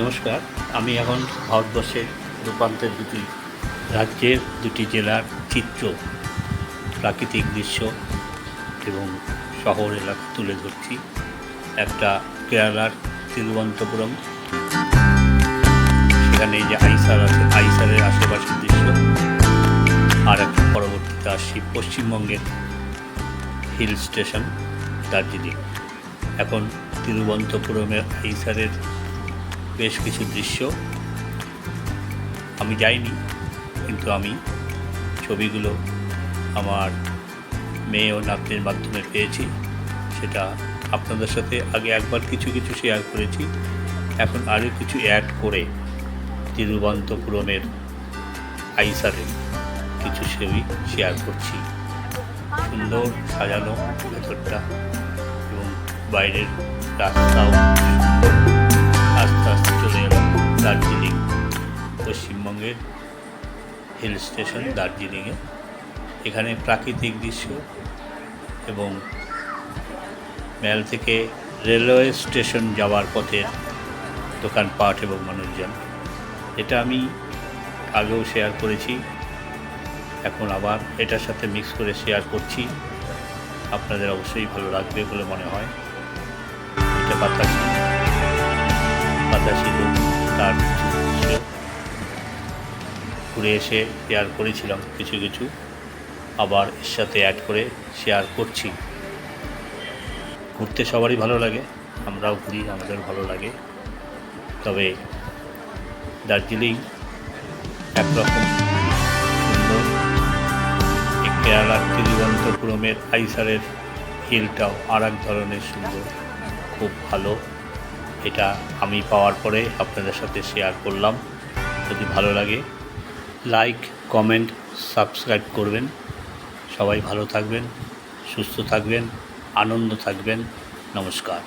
নমস্কার, আমি এখন ভারতবর্ষের রূপান্তের দুটি, রাজ্যের দুটি জেলার চিত্র, প্রাকৃতিক দৃশ্য এবং শহর এলাকা তুলে ধরছি। একটা কেরালার তিরুবন্তপুরম সেখানে যে আইসার আছে, আইসারের আশেপাশের দৃশ্য। আর একটা পরবর্তীতে আসছি পশ্চিমবঙ্গের হিল স্টেশন, দার্জিলিং। এখন তিরুবন্তপুরমের আইসারের বেশ কিছু দৃশ্য। আমি যাইনি, কিন্তু আমি ছবিগুলো আমার মেয়ে ও নাতনির মাধ্যমে পেয়েছি। সেটা আপনাদের সাথে আগে একবার কিছু কিছু শেয়ার করেছি। এখন আরও কিছু অ্যাড করে তিরুবন্তপুরমের আইসারের কিছু ছবি শেয়ার করছি। সুন্দর সাজানো ভেতরটা এবং বাইরের রাস্তাও। পশ্চিমবঙ্গের হিল স্টেশন দার্জিলিংয়ে। এখানে প্রাকৃতিক দৃশ্য এবং ম্যাল থেকে রেলওয়ে স্টেশন যাওয়ার পথের দোকানপাট এবং মানুষজন। এটা আমি আগেও শেয়ার করেছি, এখন আবার এটার সাথে মিক্স করে শেয়ার করছি। আপনাদের অবশ্যই ভালো লাগবে বলে মনে হয়। এটা বাতাসি ঘুরে এসে শেয়ার করেছিলাম কিছু কিছু। আবার এর সাথে অ্যাড করে শেয়ার করছি। ঘুরতে সবারই ভালো লাগে, আমরাও ঘুরি, আমাদের ভালো লাগে। তবে দার্জিলিং একরকম সুন্দর। কেরালার তিরুবন্তপুরমের আইসারের হিলটাও আর এক ধরনের সুন্দর, খুব ভালো। এটা আমি পাওয়ার পরে আপনাদের সাথে শেয়ার করলাম। যদি ভালো লাগে লাইক কমেন্ট সাবস্ক্রাইব করবেন। সবাই ভালো থাকবেন সুস্থ থাকবেন আনন্দ থাকবেন। নমস্কার।